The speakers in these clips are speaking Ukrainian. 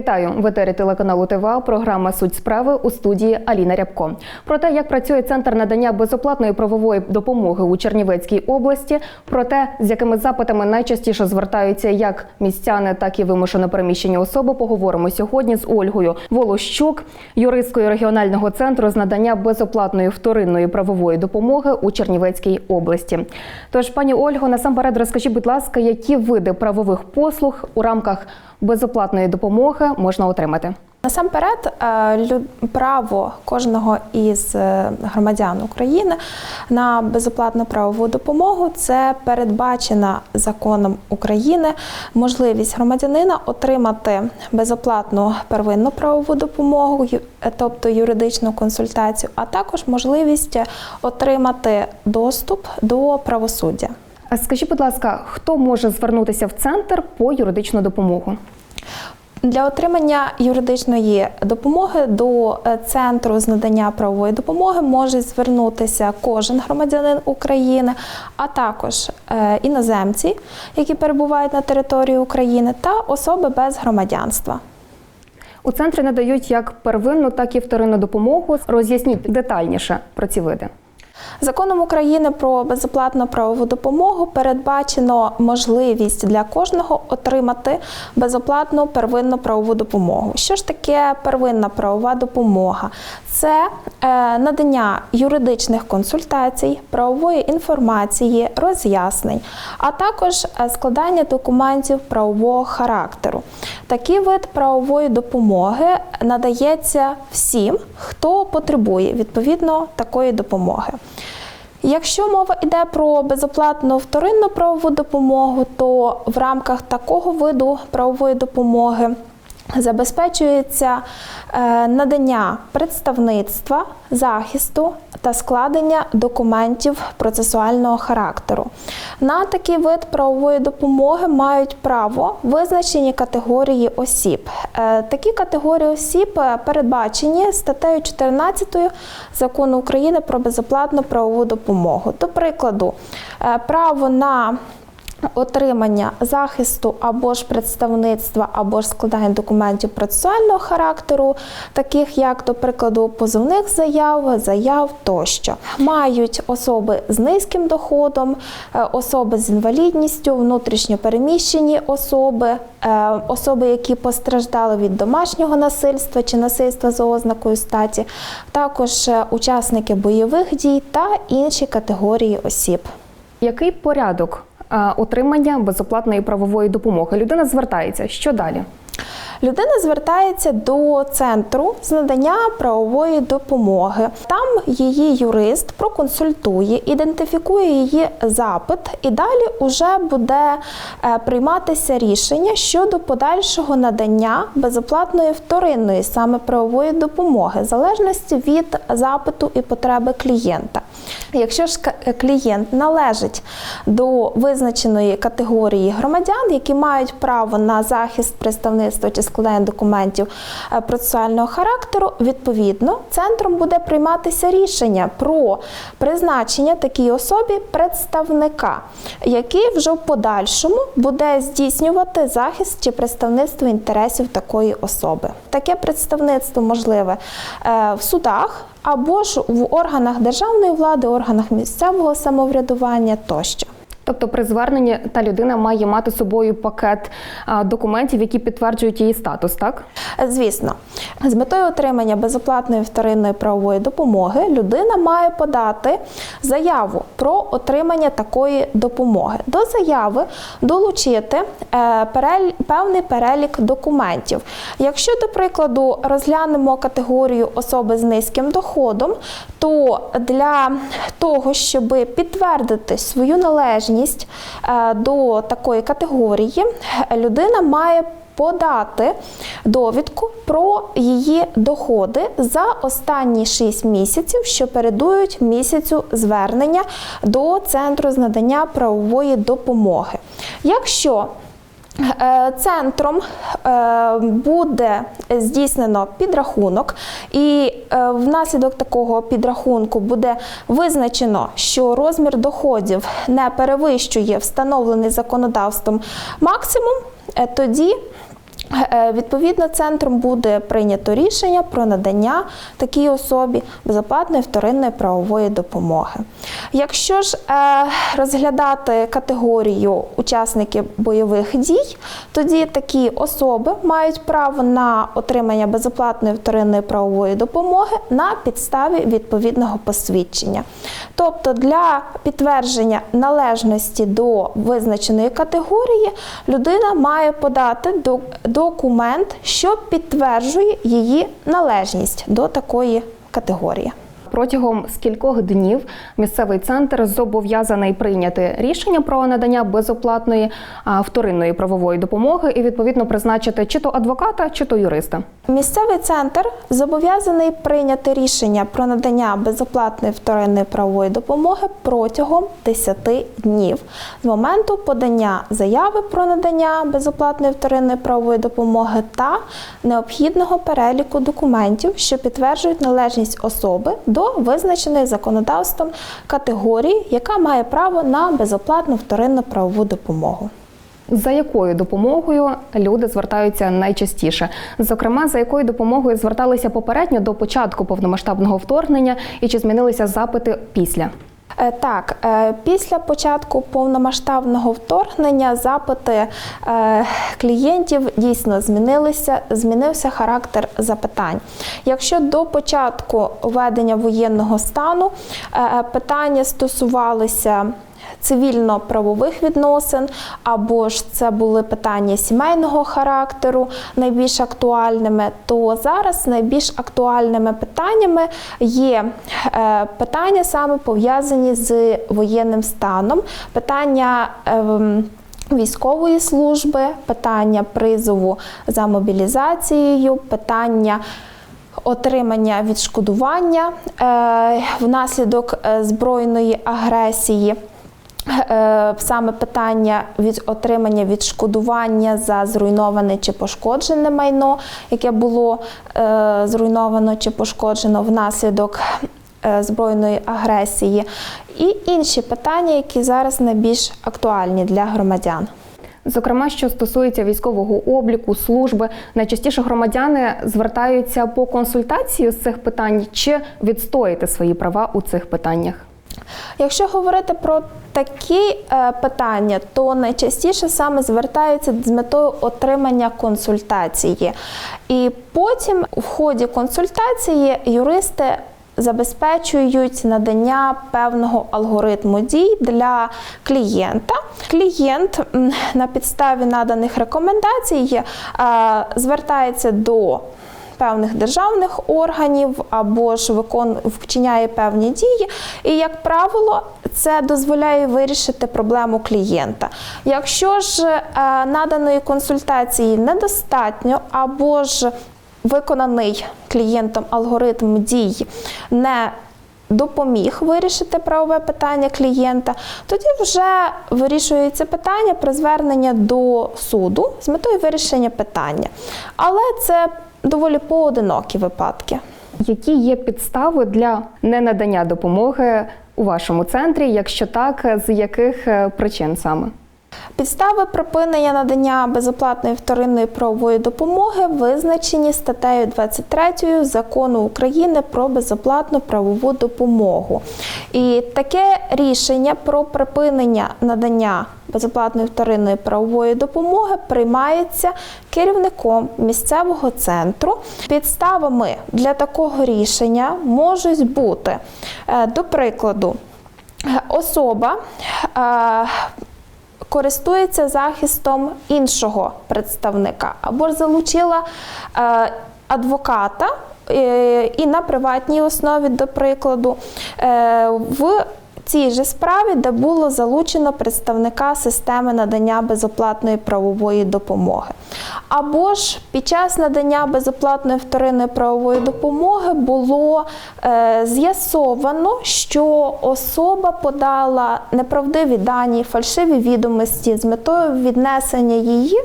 Вітаю в етері телеканалу ТВА. Програма Суть справи у студії Аліна Рябко. Про те, як працює центр надання безоплатної правової допомоги у Чернівецькій області, про те, з якими запитами найчастіше звертаються як містяни, так і вимушено переміщені особи. Поговоримо сьогодні з Ольгою Волощук, юристкою регіонального центру з надання безоплатної вторинної правової допомоги у Чернівецькій області. Тож, пані Ольго, насамперед розкажіть, будь ласка, які види правових послуг у рамках безоплатної допомоги можна отримати? Насамперед, е, право кожного із е, громадян України на безоплатну правову допомогу це передбачена законом України можливість громадянина отримати безоплатну первинну правову допомогу, тобто юридичну консультацію, а також можливість отримати доступ до правосуддя. Скажіть, будь ласка, хто може звернутися в центр по юридичну допомогу? Для отримання юридичної допомоги до е, центру з надання правової допомоги може звернутися кожен громадянин України, а також е, іноземці, які перебувають на території України, та особи без громадянства. У центрі надають як первинну, так і вторинну допомогу. Роз'ясніть детальніше про ці види. Законом України про безоплатну правову допомогу передбачено можливість для кожного отримати безоплатну первинну правову допомогу. Що ж таке первинна правова допомога? Це е, надання юридичних консультацій, правової інформації, роз'яснень, а також е, складання документів правового характеру. Такий вид правової допомоги надається всім, хто потребує відповідно такої допомоги. Якщо мова йде про безоплатну вторинну правову допомогу, то в рамках такого виду правової допомоги забезпечується е, надання представництва, захисту та складення документів процесуального характеру. На такий вид правової допомоги мають право визначені категорії осіб. Е, Такі категорії осіб е, передбачені статтею 14 закону України про безоплатну правову допомогу. До прикладу, право на Отримання захисту або ж представництва, або ж складання документів процесуального характеру, таких як, до прикладу, позовних заяв, заяв тощо, мають особи з низьким доходом, е, особи з інвалідністю, внутрішньо переміщені особи, е, особи, які постраждали від домашнього насильства чи насильства за ознакою статі, також е, учасники бойових дій та інші категорії осіб. Який порядок отримання безоплатної правової допомоги? Людина звертається. Що далі? Людина звертається до центру з надання правової допомоги. Там її юрист проконсультує, ідентифікує її запит, і далі вже буде е, прийматися рішення щодо подальшого надання безоплатної вторинної саме правової допомоги, в залежності від запиту і потреби клієнта. Якщо ж клієнт належить до визначеної категорії громадян, які мають право на захист представництва чи складання документів е, процесуального характеру, відповідно, центром буде прийматися рішення про призначення такій особі представника, який вже в подальшому буде здійснювати захист чи представництво інтересів такої особи. Таке представництво можливе е, в судах або ж в органах державної влади, органах місцевого самоврядування тощо. Тобто, при зверненні та людина має мати з собою пакет документів, які підтверджують її статус, так? Звісно, з метою отримання безоплатної вторинної правової допомоги людина має подати заяву про отримання такої допомоги. До заяви долучити е, певний перелік документів. Якщо, до прикладу, розглянемо категорію особи з низьким доходом, то для того, щоб підтвердити свою належність е, до такої категорії, людина має подати довідку про її доходи за останні 6 місяців, що передують місяцю звернення до центру з надання правової допомоги. Якщо Центром е, буде здійснено підрахунок, і е, внаслідок такого підрахунку буде визначено, що розмір доходів не перевищує встановлений законодавством максимум. е, Тоді Е, Відповідно, центром буде прийнято рішення про надання такій особі безоплатної вторинної правової допомоги. Якщо ж е, розглядати категорію учасників бойових дій, тоді такі особи мають право на отримання безоплатної вторинної правової допомоги на підставі відповідного посвідчення. Тобто для підтвердження належності до визначеної категорії людина має подати до- документ, що підтверджує її належність до такої категорії. Протягом скількох днів місцевий центр зобов'язаний прийняти рішення про надання безоплатної вторинної правової допомоги і відповідно призначити чи то адвоката, чи то юриста. Місцевий центр зобов'язаний прийняти рішення про надання безоплатної вторинної правової допомоги протягом 10 днів з моменту подання заяви про надання безоплатної вторинної правової допомоги та необхідного переліку документів, що підтверджують належність особи до визначеної законодавством категорії, яка має право на безоплатну вторинну правову допомогу. За якою допомогою люди звертаються найчастіше? Зокрема, за якою допомогою зверталися попередньо до початку повномасштабного вторгнення, і чи змінилися запити після? Е, Так, е, після початку повномасштабного вторгнення запити е, клієнтів дійсно змінилися, змінився характер запитань. Якщо до початку введення воєнного стану питання стосувалися цивільно-правових відносин, або ж це були питання сімейного характеру найбільш актуальними, то зараз найбільш актуальними питаннями є е, питання саме пов'язані з воєнним станом, питання. ем, Військової служби, питання призову за мобілізацією, питання отримання відшкодування е, внаслідок е, збройної агресії. Е, Саме питання від отримання відшкодування за зруйноване чи пошкоджене майно, яке було е, зруйновано чи пошкоджено внаслідок е, збройної агресії, і інші питання, які зараз найбільш актуальні для громадян. Зокрема, що стосується військового обліку, служби, найчастіше громадяни звертаються по консультацію з цих питань чи відстояти свої права у цих питаннях. Якщо говорити про такі е, питання, то найчастіше саме звертаються з метою отримання консультації. І потім в ході консультації юристи забезпечують надання певного алгоритму дій для клієнта. Клієнт на підставі наданих рекомендацій е, звертається до певних державних органів або ж викон... вчиняє певні дії, і, як правило, це дозволяє вирішити проблему клієнта. Якщо ж е, наданої консультації недостатньо, або ж виконаний клієнтом алгоритм дій не допоміг вирішити правове питання клієнта, тоді вже вирішується питання про звернення до суду з метою вирішення питання. Але це доволі поодинокі випадки. Які є підстави для ненадання допомоги у вашому центрі? Якщо так, з яких е, причин саме? Підстави припинення надання безоплатної вторинної правової допомоги визначені статтею 23 закону України про безоплатну правову допомогу. І таке рішення про припинення надання безоплатної вторинної правової допомоги приймається керівником місцевого центру. Підставами для такого рішення можуть бути, е, до прикладу, особа. Користується захистом іншого представника. Або ж залучила е, адвоката е, і на приватній основі, до прикладу, е, в цій же справі, де було залучено представника системи надання безоплатної правової допомоги. Або ж під час надання безоплатної вторинної правової допомоги було е, з'ясовано, що особа подала неправдиві дані, фальшиві відомості з метою віднесення її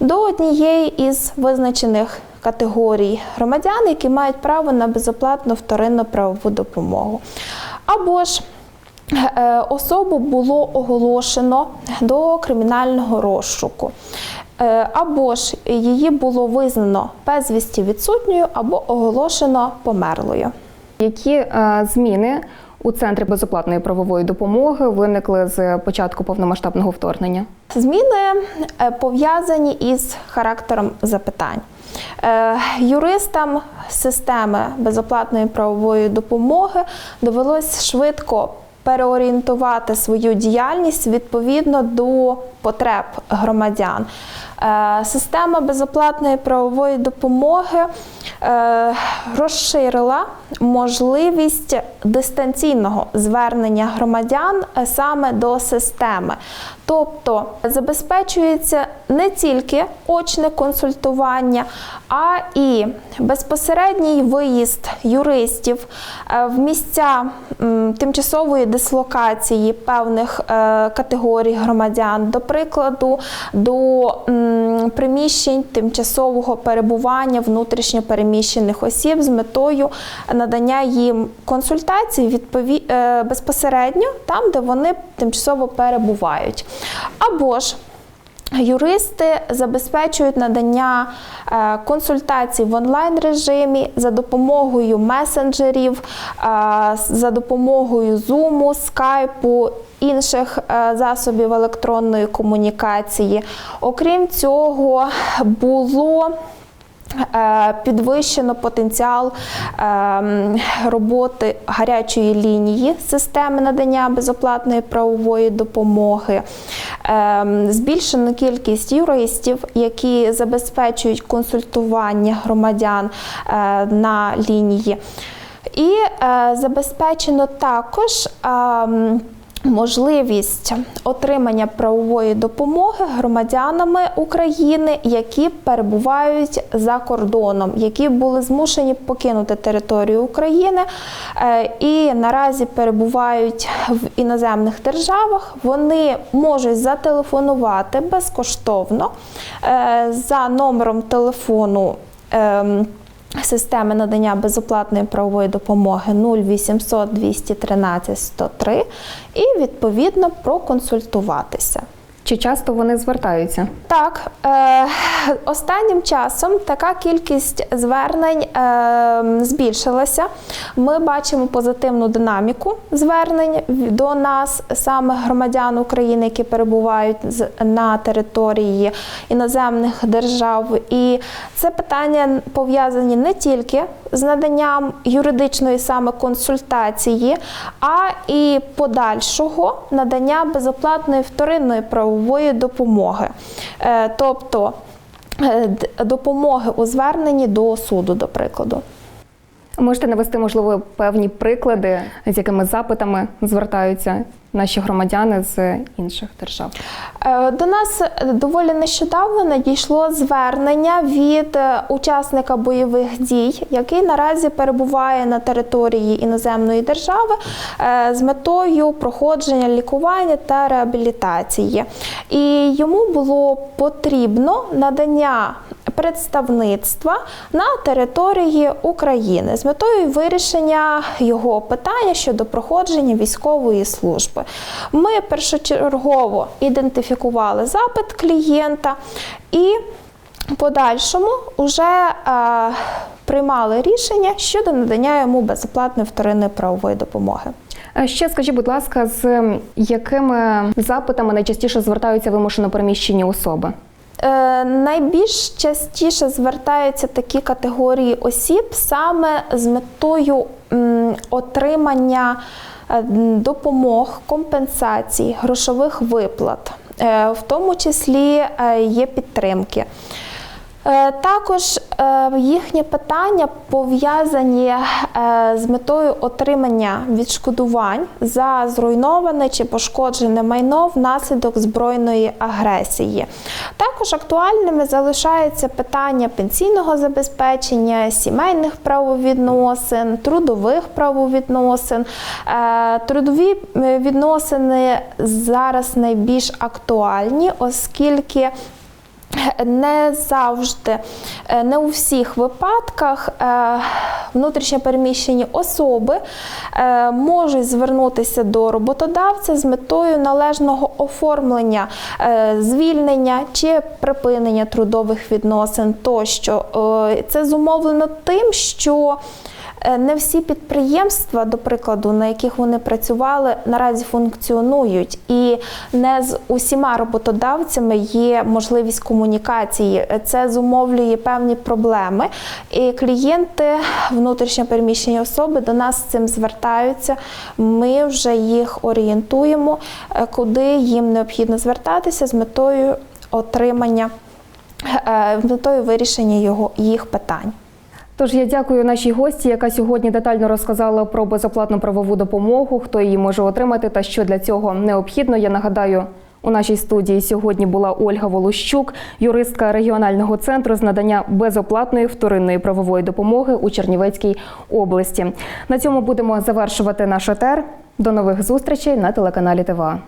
до однієї із визначених категорій громадян, які мають право на безоплатну вторинну правову допомогу. Або ж Особу було оголошено до кримінального розшуку. е, або ж її було визнано безвісті відсутньою або оголошено померлою. Які е, зміни у центрі безоплатної правової допомоги виникли з початку повномасштабного вторгнення? Зміни е, пов'язані із характером запитань. Е, Юристам системи безоплатної правової допомоги довелось швидко переорієнтувати свою діяльність відповідно до потреб громадян. Е, Система безоплатної правової допомоги е, розширила можливість дистанційного звернення громадян е, саме до системи. Тобто забезпечується не тільки очне консультування, а і безпосередній виїзд юристів в місця тимчасової дислокації певних категорій громадян, до прикладу, до приміщень тимчасового перебування внутрішньо переміщених осіб з метою надання їм консультацій відпові... е, безпосередньо там, де вони тимчасово перебувають. Або ж Юристи забезпечують надання е, консультацій в онлайн режимі за допомогою месенджерів, е, за допомогою Zoom, скайпу, інших е, засобів електронної комунікації. Окрім цього, було Підвищено потенціал роботи гарячої лінії системи надання безоплатної правової допомоги, збільшено кількість юристів, які забезпечують консультування громадян е, на лінії. І е, забезпечено також. Ем, Можливість отримання правової допомоги громадянами України, які перебувають за кордоном, які були змушені покинути територію України е, і наразі перебувають в іноземних державах, вони можуть зателефонувати безкоштовно е, за номером телефону. Ем, Системи надання безоплатної правової допомоги 0800 213 103 і відповідно проконсультуватися. Чи часто вони звертаються? Так, е, останнім часом така кількість звернень е, збільшилася. Ми бачимо позитивну динаміку звернень до нас, саме громадян України, які перебувають на території іноземних держав. І це питання пов'язані не тільки з наданням юридичної саме консультації, а і подальшого надання безоплатної вторинної правової допомоги. Е, Тобто е, допомоги у зверненні до суду, до прикладу. Можете навести, можливо, певні приклади, з якими запитами звертаються наші громадяни з інших держав? Е, До нас доволі нещодавно надійшло звернення від е, учасника бойових дій, який наразі перебуває на території іноземної держави е, з метою проходження лікування та реабілітації. І йому було потрібно надання представництва на території України з метою вирішення його питання щодо проходження військової служби. Ми першочергово ідентифікували запит клієнта і подальшому вже е, приймали рішення щодо надання йому безоплатної вторинної правової допомоги. Е, Ще скажіть, будь ласка, з якими запитами найчастіше звертаються вимушено переміщені особи? Е, найбільш частіше звертаються такі категорії осіб саме з метою отримання е, допомог, компенсацій, грошових виплат, Е, в тому числі є підтримки. Е, Також е, їхні питання пов'язані е, з метою отримання відшкодувань за зруйноване чи пошкоджене майно внаслідок збройної агресії. Також актуальними залишаються питання пенсійного забезпечення, сімейних правовідносин, трудових правовідносин. Трудові відносини зараз найбільш актуальні, оскільки не завжди, е, не у всіх випадках е, внутрішньо переміщені особи е, можуть звернутися до роботодавця з метою належного оформлення звільнення чи припинення трудових відносин тощо. Це зумовлено тим, що Не всі підприємства, до прикладу, на яких вони працювали, наразі функціонують, і не з усіма роботодавцями є можливість комунікації. Е, Це зумовлює певні проблеми. І клієнти, внутрішньо переміщені особи до нас з цим звертаються. Ми вже їх орієнтуємо, е, куди їм необхідно звертатися з метою отримання, е, з метою вирішення його їх питань. Тож я дякую нашій гості, яка сьогодні детально розказала про безоплатну правову допомогу, хто її може отримати та що для цього необхідно. Я нагадаю. У нашій студії сьогодні була Ольга Волощук, юристка регіонального центру з надання безоплатної вторинної правової допомоги у Чернівецькій області. На цьому будемо завершувати наш етер. До нових зустрічей на телеканалі ТВА.